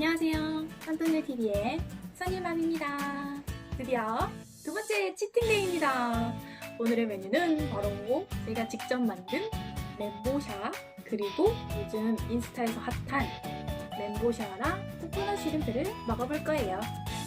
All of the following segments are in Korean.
안녕하세요. 산돈네 TV의 선일맘입니다. 드디어 두 번째 치팅데이입니다. 오늘의 메뉴는 바로 제가 직접 만든 멘보샤 그리고 요즘 인스타에서 핫한 멘보샤랑 코코넛 쉬림프를 먹어볼 거예요.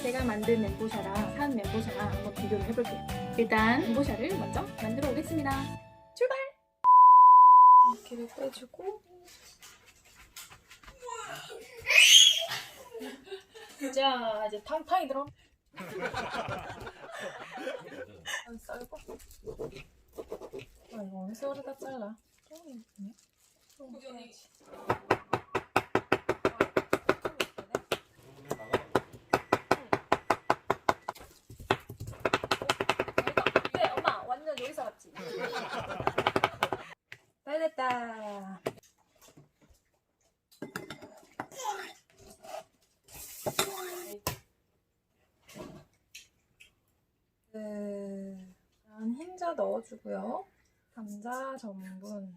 제가 만든 멘보샤랑 산 멘보샤랑 한번 비교를 해볼게요. 일단 멘보샤를 먼저 만들어 오겠습니다. 출발! 이렇게 빼주고 자 이제 탕탕이 들어. 안 썰고? 아 이거 왜 썰어다 잘라? 똥이 있네. 똥 빼야지. 그래 엄마 완전 요리사 같지 잘 됐다 네, 넣어주고요. 감자 전분,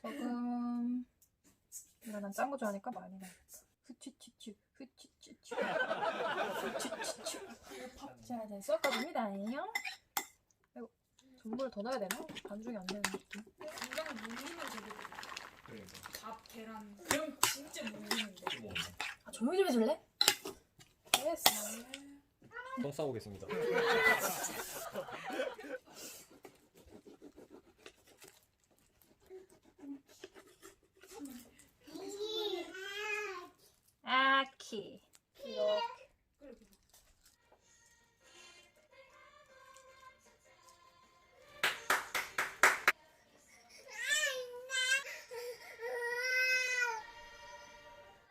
소금. 이거 난 짠 거 좋아하니까 많이 넣어야겠다. 후추추추, 후추추추, 후추추추. 자, 이제 섞어줍니다. 아이고, 전분을 더 넣어야 되나? 반죽이 안 되는 느낌. 건강 물리면 되게 밥, 계란 그럼 진짜 물리는데 아, 조용히 좀 해줄래? 됐어. 똥 싸보겠습니다.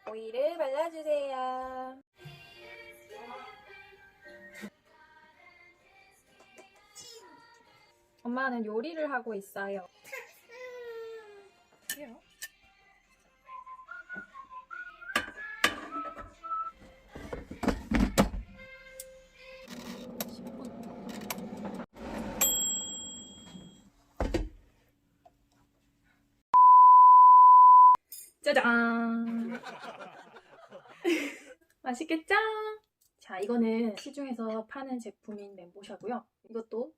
오일을 발라주세요. 엄마는 요리를 하고 있어요. 그래요? 짜잔! 맛있겠죠? 자, 이거는 시중에서 파는 제품인 멘보샤고요. 이것도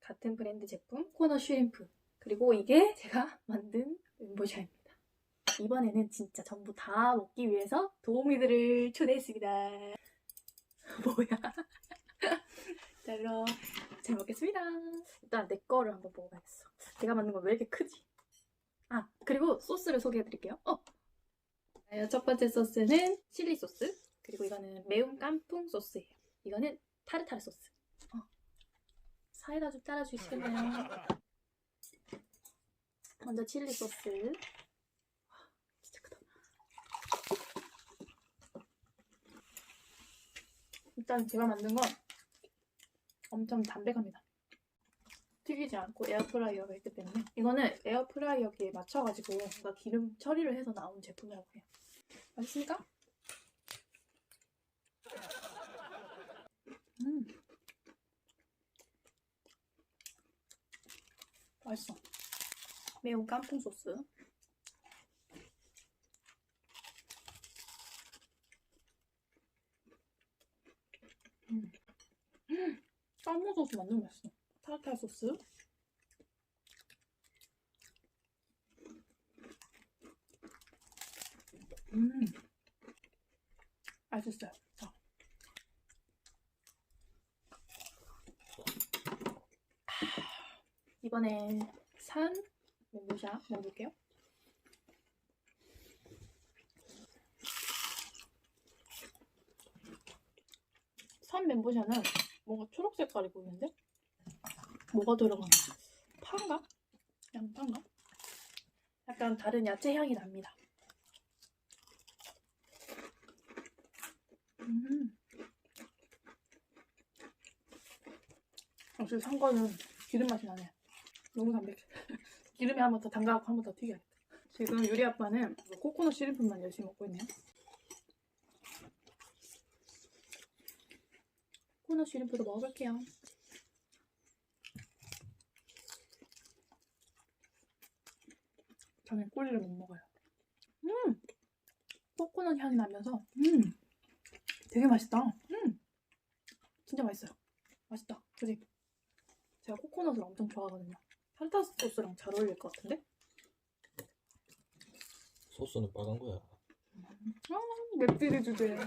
같은 브랜드 제품 코너 슈림프. 그리고 이게 제가 만든 멘보샤입니다. 이번에는 진짜 전부 다 먹기 위해서 도우미들을 초대했습니다. 뭐야? 자, 그럼 잘 먹겠습니다. 일단 내 거를 한번 먹어봐야겠어. 제가 만든 건 왜 이렇게 크지? 아, 그리고 소스를 소개해드릴게요. 어! 자, 첫 번째 소스는 칠리 소스. 그리고 이거는 매운 깐풍 소스예요. 이거는 타르타르 소스. 어. 사이다 좀 따라주시겠나요? 먼저 칠리 소스. 와, 진짜 크다. 일단 제가 만든 건 엄청 담백합니다. 튀기지 않고 에어프라이어가 있기 때문에 이거는 에어프라이어기에 맞춰가지고 뭔가 기름 처리를 해서 나온 제품이라고 해요. 맛있습니까? 음. 맛있어. 매운 깐풍 소스. 음. 깐풍 소스 완전 맛있어. 타르타르 소스. 음. 맛있어요. 자. 이번에 산 멘보샤 먹어볼게요. 산 멘보샤는 뭔가 초록 색깔이 보이는데? 뭐가 들어가나? 파인가? 양파인가? 약간 다른 야채 향이 납니다. 음. 역시 산 거는 기름 맛이 나네. 너무 담백해. 기름에 한 번 더 담가갖고 한 번 더 튀겨야겠다. 지금 유리 아빠는 코코넛 시리프만 열심히 먹고 있네요. 코코넛 시리프도 먹어볼게요. 저는 꼬리를 못 먹어요. 음! 코코넛 향이 나면서 음 되게 맛있다. 음 진짜 맛있어요. 맛있다. 그지? 제가 코코넛을 엄청 좋아하거든요. 판타 소스랑 잘 어울릴 것 같은데? 소스는 빨간 거야. 아, 맵찔이 주제. 음,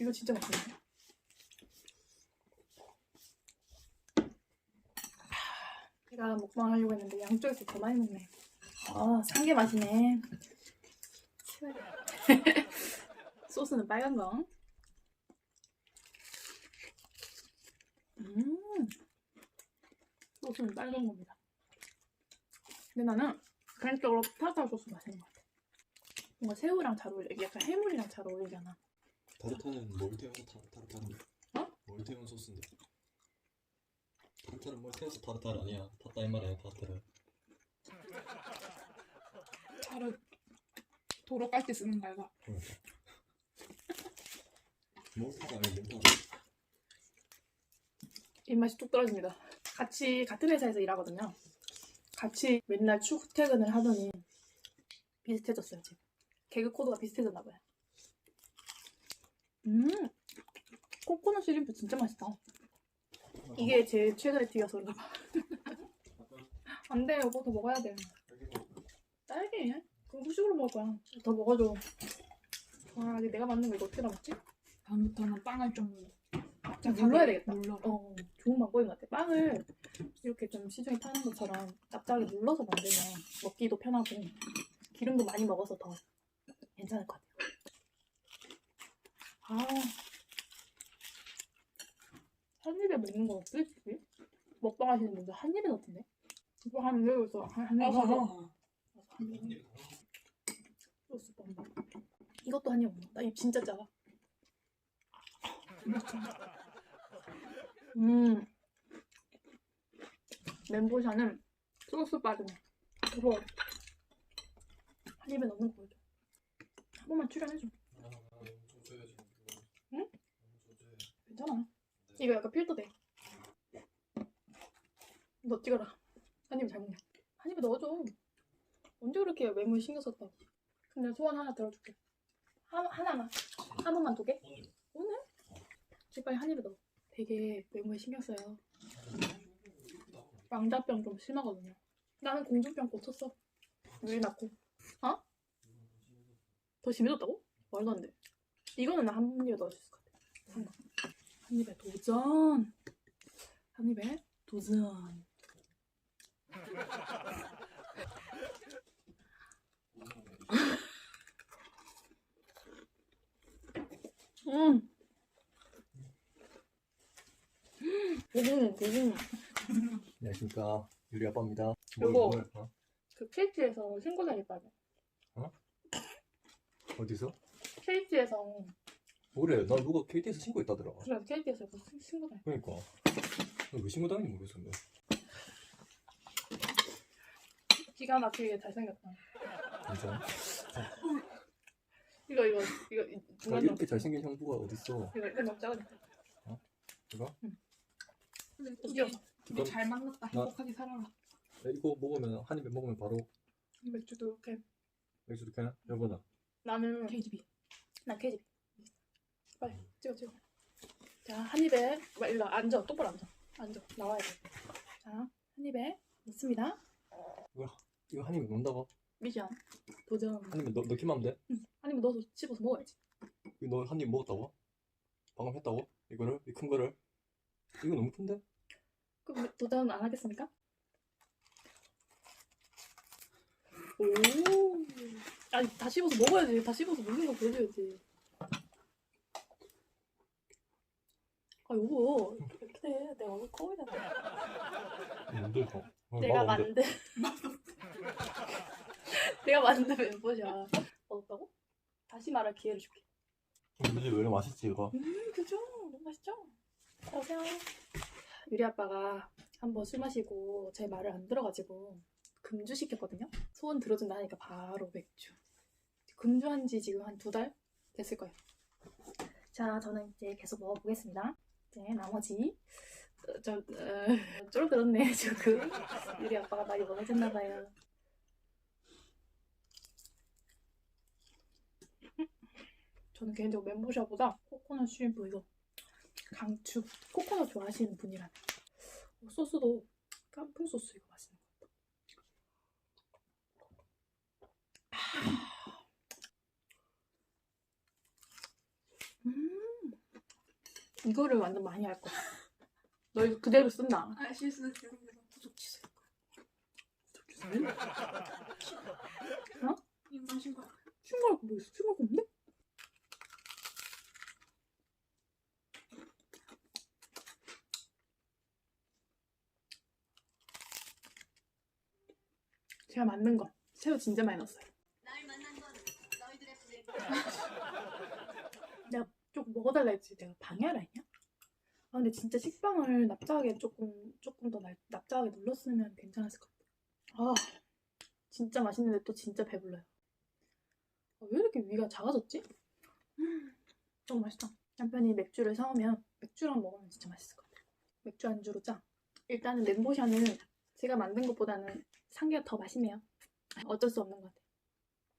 이거 진짜 맛있네. 제가 먹방 하려고 했는데 양쪽에서 더 많이 먹네. 아, 산게 맛이네. 소스는 빨간 거. 음, 소스는 빨간 겁니다. 근데 나는 개인적으로 타르타르 소스 맛있는 것 같아. 뭔가 새우랑 잘 어울려. 약간 해물이랑 잘 어울리잖아. 타르타는 뭘 태워서 타, 타르타는? 어? 뭘 태운 소스인데? 타르타는 뭘 태워서 타르타르 아니야. 타따 이말 아니야 타르타르. 차를 도로 깔 때 쓰는 거야. 그러니까. 뭘 타가 아니야 뭘 타가. 입맛이 뚝 떨어집니다. 같이 같은 회사에서 일하거든요. 같이 맨날 출퇴근을 하더니 비슷해졌어요 지금. 개그 코드가 비슷해졌나 봐요. 음, 코코넛 시림프 진짜 맛있다. 이게 제 최근에 튀겨서 그런가 봐. 안 돼, 여보 더 먹어야 돼. 딸기? 그럼 후식으로 먹을 거야. 더 먹어줘. 아, 내가 만든 거 이거 어떻게 다 먹지? 다음부터는 빵을 좀 좀 눌러야 되겠다. 눌러. 어, 좋은 방법인 것 같아. 빵을 이렇게 좀 시중에 파는 것처럼 납작하게 눌러서 만들면 먹기도 편하고 기름도 많이 먹어서 더 괜찮을 것 같아요. 아, 한 입에 먹는 거 어떻지? 먹방 하시는 분들 한 입에 넣던데? 이거 한 입에 있어. 한, 한 입에 어, 넣어서 어. 한 입에 소스 뻔 이것도 한 입에 먹어. 나입 진짜 작아. 음. 멘보샤는 소스 빠지네. 이거 한 입에 넣는 거 보여줘. 한 번만 출연해줘. 응? 괜찮아. 이거 약간 필터 돼. 너 찍어라. 한 입에 잘 먹냐? 한 입에 넣어줘. 언제 그렇게 외모에 신경 썼다고. 근데 소원 하나 들어줄게. 하, 하나만. 한 번만 두 개? 오늘 오늘? 제발 한 입에 넣어. 되게 외모에 신경 써요. 왕자병 좀 심하거든요. 나는 공주병 고쳤어. 물 낳고. 어? 더 심해졌다고? 말도 안 돼. 이거는 나 한 입에 넣을 수 있을 것 같아. 한 번. 한 입에 도전. 한 입에 도전. 음. 고궁, 고궁. 안녕하십니까 유리 아빠입니다. 뭘, 어? 그 KT에서 신고자니 빠져. 어디서? KT에서 그래 나 누가 KT에서 신고했다더라. 그래 KT에서 신고자니. 그러니까 나왜 신고 다니는지 모르겠었는데. 기가 막히게 잘생겼다. 괜찮아? 이거 이거 이거 이- 나좀 이렇게 잘생긴 형부가 어딨어? 이거 이거 먹자 그래. 이거? 근데 이겨. 둘이 둘이 잘 만났다. 행복하게 살아라. 야, 이거 먹으면 한 입에 먹으면 바로 맥주도 이렇게. 맥주 이렇게 하나? 여보나 나는 KGB. 나 KGB. 빨리 찍어 찍어. 자 한 입에 막 일로 와. 앉아 똑바로 앉아. 앉아 나와야 돼. 자 한 입에 넣습니다. 이거 한 입에 넣는다고? 미션 도전. 한 입에 넣, 넣기만 하면 돼? 한 입에 넣어서 씹어서 먹어야지. 이거 너 한 입 먹었다고? 방금 했다고? 이거를? 이 큰 거를? 이거 너무 큰데? 그럼 도전 안 하겠습니까? 오. 아니 다 씹어서 먹어야지. 다 씹어서 먹는 거 보여줘야지. 아 여보 그래 내가 얼굴 커 보이잖아. 뭔데 이거? 어, 내가? 만든 내가 만든 멤버샤 얻었다고? 다시 말할 기회를 줄게. 근데 왜 이렇게 맛있지 이거? 음 그죠? 너무 맛있죠? 어서 오세요. 유리 아빠가 한번 술 마시고 제 말을 안 들어가지고 금주 시켰거든요. 소원 들어준다 하니까 바로 맥주. 금주한 지 지금 한 두 달 됐을 거예요. 자, 저는 이제 계속 먹어보겠습니다. 이제 나머지 어, 저 어, 쫄그렇네 조금. 유리 아빠가 많이 먹어줬나 봐요. 저는 개인적으로 멘보샤보다 코코넛 슈림프 이거 강추. 코코넛 좋아하시는 분이라면 어, 소스도 깐풍 소스 이거 맛있는 것 같아. 음, 이거를 완전 많이 할 거야. 너 이거 그대로 쓴다. 아 실수했어요. 구독 취소할 거야. 어? 인상 신고. 신고할 거뭐 있어? 신고할 거 없는 제가 만든 거 새우 진짜 많이 넣었어요. 내가 조금 먹어달라 했지 내가 방해하라 했냐? 아 근데 진짜 식빵을 납작하게 조금 조금 더 날- 납작하게 눌렀으면 괜찮았을 것 같아. 아 진짜 맛있는데 또 진짜 배불러요. 아, 왜 이렇게 위가 작아졌지? 음, 너무 맛있다. 남편이 맥주를 사오면 맥주랑 먹으면 진짜 맛있을 것 같아요. 맥주 안주로 짜. 일단은 멘보샤는 제가 만든 것보다는 산게 더 맛있네요. 어쩔 수 없는 것 같아요.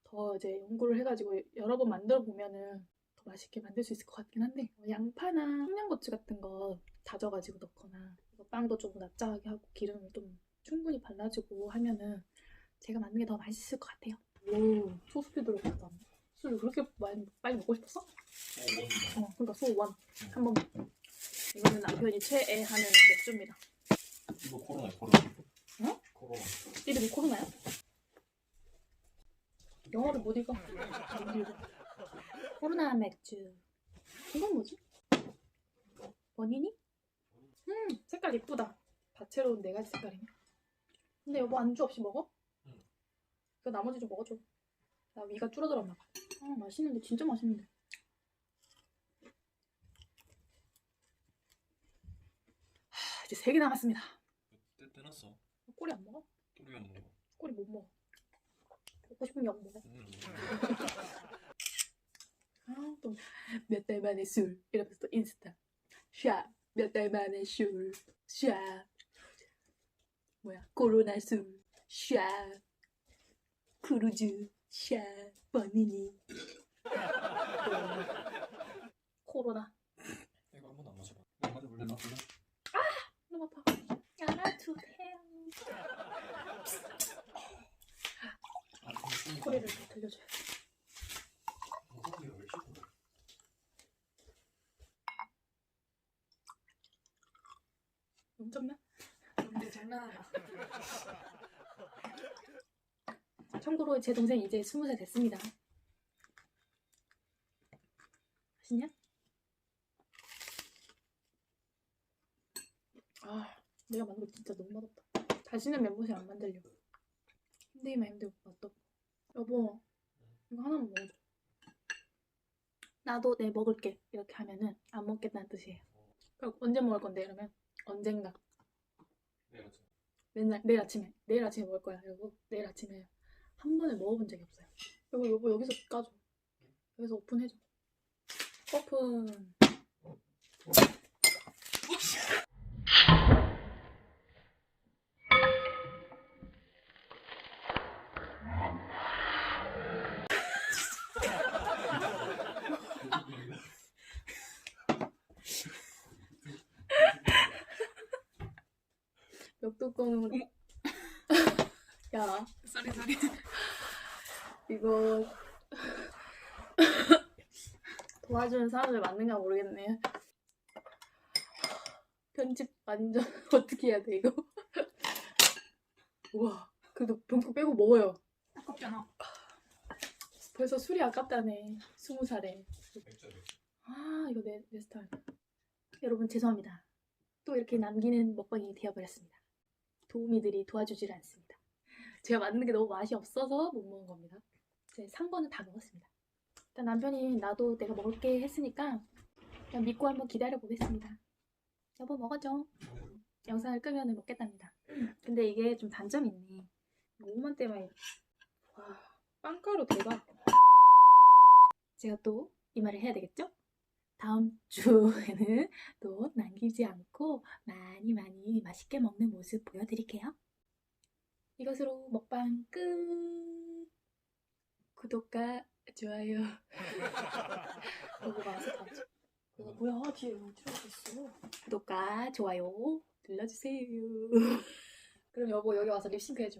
더 이제 연구를 해가지고 여러 번 만들어 보면은 더 맛있게 만들 수 있을 것 같긴 한데 어, 양파나 청양고추 같은 거 다져가지고 넣거나 이거 빵도 조금 납작하게 하고 기름을 좀 충분히 발라주고 하면은 제가 만든 게 더 맛있을 것 같아요. 오 소스피 들어갔다. 술 그렇게 많이 빨리 먹고 싶었어? 어 그러니까 소원 한번 이거는 남편이 최애하는 맥주입니다. 이거 코로나 코로나. 어? 코로나. 이름이 코로나야? 영어를 못 읽어. 못 읽어. 코로나 맥주. 이건 뭐지? 원인이? 음, 색깔 이쁘다. 다채로운 네 가지 색깔이네. 근데 여보 안주 없이 먹어? 응. 그 나머지 좀 먹어줘. 나 위가 줄어들었나 봐. 아, 맛있는데 진짜 맛있는데. 하, 이제 세 개 남았습니다. 떼 떼놨어. 꼬리 안 먹어? 우리가 먹어. 꼬리 못 먹어. 먹고 싶은 약 먹어. 음. 아, 또몇달 만에 술. 이러면서 또 인스타. 샷몇 달 만에 술샷 뭐야? 코로나 술샷 크루즈. 샷 버니니 코로나 이거 한 번도 안 마셔봐. 내가 마셔볼래? 나 볼래? 너무 아파 알아주세요 아, 이거 쓰니까. 소리를 좀 들려줘요 소리가 왜 싫어? 엄청나? 근데 장난하나. 참고로 제 동생 이제 스무 살 됐습니다. 맛있냐? 아, 내가 만든 거 진짜 너무 맛없다. 다시는 멘보샤 안 만들려고. 힘들기만 힘들고 맛도. 여보, 이거 하나만 먹어줘. 나도 내 먹을게. 이렇게 하면은 안 먹겠다는 뜻이에요. 그럼 언제 먹을 건데? 이러면 언젠가. 내가 지금 맨날 내일 아침에 내일 아침에 먹을 거야 여보 내일 아침에 한 번에 먹어본 적이 없어요. 여보 여보 여기서 까줘. 여기서 오픈해줘. 오픈. 역뚜껑으로 야 쏘리 쏘리. 이거 도와주는 사람들 맞는가 모르겠네. 편집 완전 어떻게 해야 돼 이거? 우와 그래도 병국 빼고 먹어요. 아깝잖아. 벌써 술이 아깝다네. 스무 살에. 아 이거 내, 내 스타일. 여러분 죄송합니다. 또 이렇게 남기는 먹방이 되어버렸습니다. 도우미들이 도와주질 않습니다. 제가 만든 게 너무 맛이 없어서 못 먹은 겁니다. 제 상번은 다 먹었습니다. 일단 남편이 나도 내가 먹을게 했으니까 그냥 믿고 한번 기다려 보겠습니다. 여보 먹어줘. 영상을 끄면 먹겠답니다. 근데 이게 좀 단점이 있네. 5만 때만 와 빵가루 대박. 제가 또 이 말을 해야 되겠죠? 다음 주에는 또 남기지 않고 많이 많이 맛있게 먹는 모습 보여드릴게요. 이것으로 먹방 끝! 구독과 좋아요. 보고 와서 다죠. 이거 뭐야? 뒤에 왜 들어가 있어? 구독과 좋아요 눌러주세요. 그럼 여보 여기 와서 립싱크 해줘.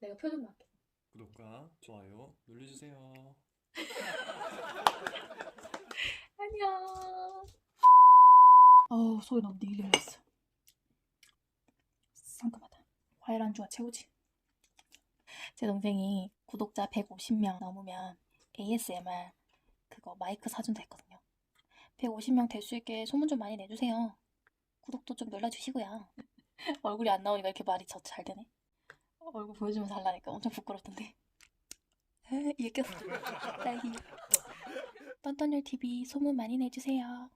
내가 표정만 할게. 구독과 좋아요 눌러주세요. 안녕. 어우 소리 너무 났어. 상큼하다. 과일 안주가 최고지. 제 동생이 구독자 150명 넘으면 ASMR 그거 마이크 사준다 했거든요. 150명 될 수 있게 소문 좀 많이 내주세요. 구독도 좀 눌러주시고요. 얼굴이 안 나오니까 이렇게 말이 저 잘 되네. 얼굴 보여주면서 하려니까 엄청 부끄럽던데. 이게 꼈어. 딸기. 딴딴열 TV 소문 많이 내주세요.